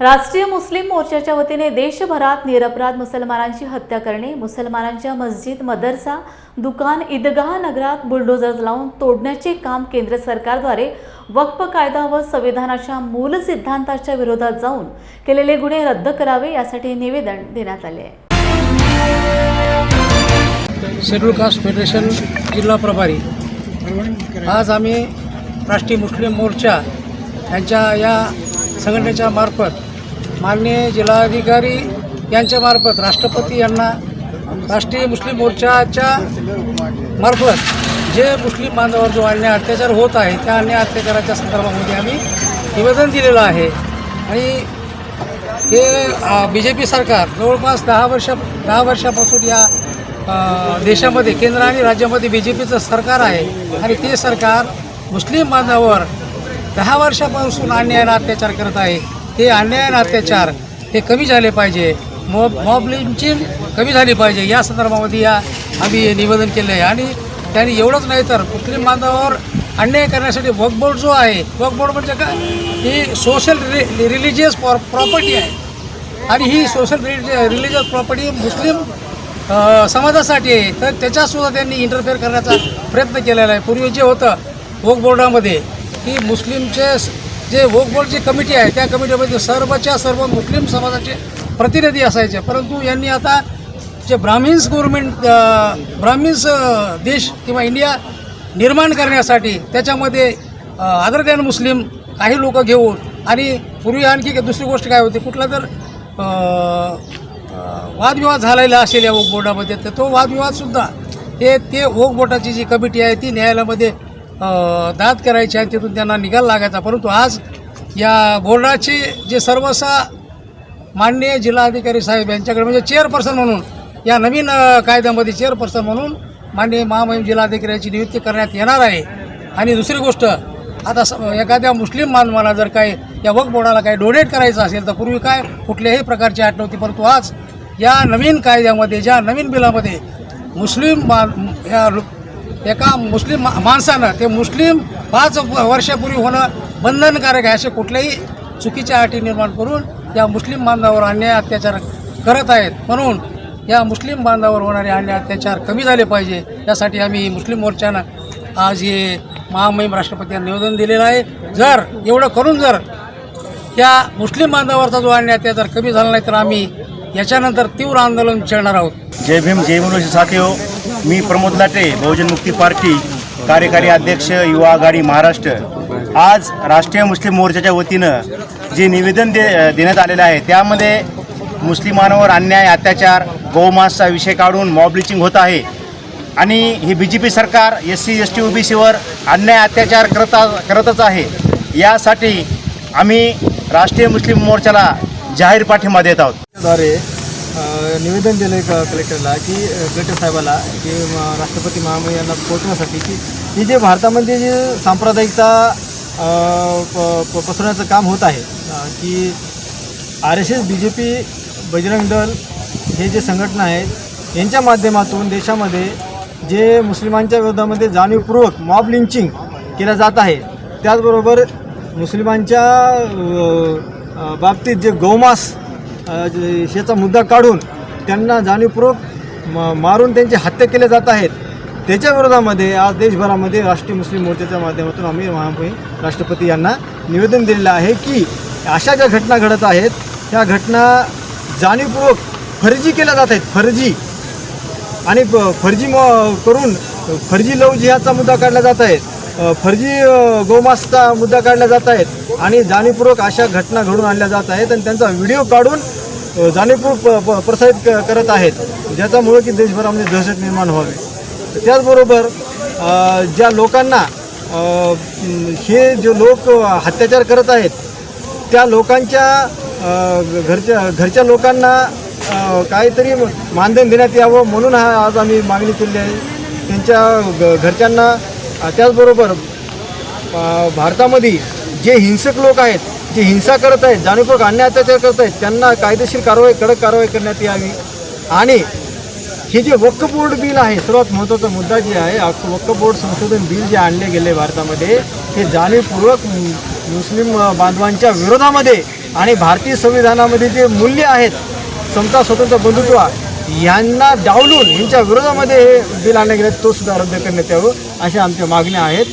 राष्ट्रीय मुस्लिम मोर्चाच्या वतीने देशभरात निरपराध मुसलमानांची हत्या करणे मुसलमानांच्या मस्जिद मदरसा दुकान ईदगाह नगरात बुलडोजर लावून तोडण्याचे काम केंद्र सरकारद्वारे वक्फ कायदा व संविधानाच्या मूल सिद्धांताच्या विरोधात जाऊन केलेले गुन्हे रद्द करावे यासाठी निवेदन देण्यात आले आहे. शेड्यूल कास्ट फेडरेशन जिल्हा प्रभारी. आज आम्ही राष्ट्रीय मुस्लिम मोर्चा यांच्या या संघटनेच्या मार्फत माननीय जिल्हाधिकारी यांच्यामार्फत राष्ट्रपती यांना राष्ट्रीय मुस्लिम मोर्चाच्या मार्फत जे मुस्लिम बांधवावर जो अन्याय अत्याचार होत आहे त्या अन्याय अत्याचाराच्या संदर्भामध्ये आम्ही निवेदन दिलेलं आहे. आणि हे बी जे पी सरकार जवळपास दहा वर्ष दहा वर्षापासून या देशामध्ये केंद्र आणि राज्यामध्ये बी जे पीचं सरकार आहे. आणि ते सरकार मुस्लिम बांधवावर दहा वर्षापासून अन्याय अत्याचार करत आहे. ते अन्याय आणि अत्याचार हे कमी झाले पाहिजे. मॉब मॉब लिंचिंग कमी झाली पाहिजे. या संदर्भामध्ये या आम्ही निवेदन केलं आहे आणि त्यांनी एवढंच नाही तर मुस्लिम बांधवावर अन्याय करण्यासाठी वकबोर्ड जो आहे वकबोर्ड म्हणजे काय? ही सोशल रि रिलिजियस प्रॉपर्टी आहे. आणि ही सोशल रिलिजियस प्रॉपर्टी मुस्लिम समाजासाठी आहे. तर त्याच्यातसुद्धा त्यांनी इंटरफेअर करण्याचा प्रयत्न केलेला आहे. पूर्वी जे होतं वकबोर्डामध्ये की मुस्लिमचे जे वक्फ कमिटी आहे त्या कमिटीमध्ये सर्वच्या सर्व मुस्लिम समाजाचे प्रतिनिधी असायचे. परंतु यांनी आता जे ब्राह्मिन्स गव्हर्मेंट ब्राह्मिन्स देश किंवा इंडिया निर्माण करण्यासाठी त्याच्यामध्ये अदर दॅन मुस्लिम काही लोक घेऊन आणि पूर्वी आणखी दुसरी गोष्ट काय होती कुठला तर वादविवाद झालेला असेल या वोकबोर्डामध्ये तर तो वादविवादसुद्धा हे ते वोक जी कमिटी आहे ती न्यायालयामध्ये दाद करायची आणि तिथून त्यांना निकाल लागायचा. परंतु आज या बोर्डाचे जे सर्वसा माननीय जिल्हाधिकारी साहेब यांच्याकडे म्हणजे चेअरपर्सन म्हणून या नवीन कायद्यामध्ये चेअरपर्सन म्हणून माननीय महामहिम जिल्हाधिकाऱ्याची नियुक्ती करण्यात येणार आहे. आणि दुसरी गोष्ट आता स एखाद्या मुस्लिम मानवाला जर काही या वक बोर्डाला काही डोनेट करायचं असेल तर पूर्वी काय कुठल्याही प्रकारची आठ नव्हती परंतु आज या नवीन कायद्यामध्ये ज्या नवीन बिलामध्ये मुस्लिम मान या एका मुस्लिम मा- माणसानं ते मुस्लिम पाच वर्षापूर्वी होणं बंधनकारक आहे असे कुठल्याही चुकीच्या अटी निर्माण करून या मुस्लिम बांधावर अन्याय अत्याचार करत आहेत. म्हणून या मुस्लिम बांधावर होणारे अन्याय अत्याचार कमी झाले पाहिजे. यासाठी आम्ही मुस्लिम मोर्चानं आज हे महामहिम राष्ट्रपतींना निवेदन दिलेलं आहे. जर एवढं करून जर या मुस्लिम बांधवावरचा जो अन्याय अत्याचार कमी झाला नाही तर आम्ही याच्यानंतर तीव्र आंदोलन छेडणार आहोत. जय भीम जय मुनोशी साथी हो. मी प्रमोद लाटे बहुजन मुक्ती पार्टी कार्यकारी अध्यक्ष युवा आघाडी महाराष्ट्र. आज राष्ट्रीय मुस्लिम मोर्चाच्या वतीनं जे निवेदन दे देण्यात आलेलं आहे त्यामध्ये मुस्लिमांवर अन्याय अत्याचार गोमासचा विषय काढून मॉब लिचिंग होत आहे. आणि हे बी जे पी सरकार S C S T O B सीवर अन्याय अत्याचार करत करतच आहे. यासाठी आम्ही राष्ट्रीय मुस्लिम मोर्चाला जाहीर पाठिंबा देत आहोत. द्वारे निवेदन दिलं आहे कलेक्टरला की अ, कलेक्टर साहेबाला की राष्ट्रपती महामय यांना पोहोचण्यासाठी की ही जे भारतामध्ये जे सांप्रदायिकता प- प- पसरवण्याचं काम होत आहे की आर एस एस बी जे पी बजरंग दल हे जे संघटना आहेत यांच्या माध्यमातून देशामध्ये जे मुस्लिमांच्या विरोधामध्ये जाणीवपूर्वक मॉब लिंचिंग केलं जात आहे त्याचबरोबर मुस्लिमांच्या बाबतीत जे गौमास शेचा मुद्दा काढून त्यांना जाणीवपूर्वक म मारून त्यांची हत्या केल्या जात आहेत. त्याच्या विरोधामध्ये आज देशभरामध्ये राष्ट्रीय मुस्लिम मोर्चाच्या माध्यमातून आम्ही महामहिम राष्ट्रपती यांना निवेदन दिलेलं आहे की अशा ज्या घटना घडत आहेत त्या घटना जाणीवपूर्वक फर्जी केल्या जात आहेत फर्जी. आणि फर्जी म करून फर्जी लव जिहाचा मुद्दा काढला जात आहे. फर्जी गोमासचा मुद्दा काढला जात आहेत आणि जाणीवपूर्वक अशा घटना घडून आणल्या जात आहेत आणि त्यांचा व्हिडिओ काढून जाणीवपूर्वक प- प- प्रसारित करत आहेत. ज्याच्यामुळं की देशभरामध्ये दहशत निर्माण व्हावी. त्याचबरोबर ज्या लोकांना हे जे लोक अत्याचार करत आहेत त्या लोकांच्या घरच्या घरच्या लोकांना काहीतरी मानधन देण्यात यावं म्हणून हा आज आम्ही मागणी केली आहे. त्यांच्या घ- घरच्यांना त्याचबरोबर भारतामध्ये जे हिंसक लोक आहेत जे हिंसा करत आहेत जाणीवपूर्वक अन्याय अत्याचार करत आहेत त्यांना कायदेशीर कारवाई कडक कारवाई करण्यात यावी. आणि हे जे वक्फ बोर्ड बिल आहे सर्वात महत्त्वाचा मुद्दा जे आहे वक्फ बोर्ड संशोधन बिल जे आणले गेले भारतामध्ये हे जाणीवपूर्वक मुस्लिम बांधवांच्या विरोधामध्ये आणि भारतीय संविधानामध्ये जे मूल्य आहेत समता स्वतंत्र बंधुत्व यांना डावलून यांच्या विरोधामध्ये हे बिल आणले गेलं तो सुद्धा रद्द करण्यात यावं. अशा आमच्या मागण्या आहेत.